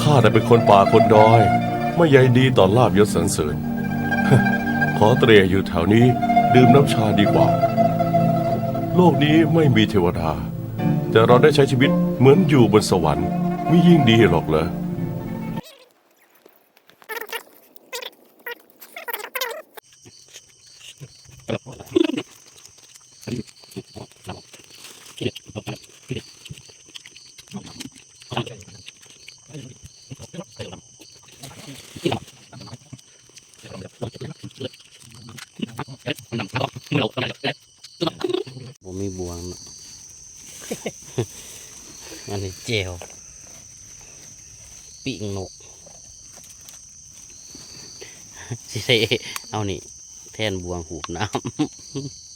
ข้าแต่เป็นคนป่าคนดอย ไม่ใยดีต่อลาบยศสรรเสริญ ขอเตรียอยู่แถวนี้ดื่มน้ำชาดีกว่า โลกนี้ไม่มีเทวดา แต่เราได้ใช้ชีวิตเหมือนอยู่บนสวรรค์ไม่ยิ่งดีหรอกเหรอ ผมมีบวงนะอันนี้เจลปีกนกสิได้เอานี่ แท่นบวงหูบน้ำ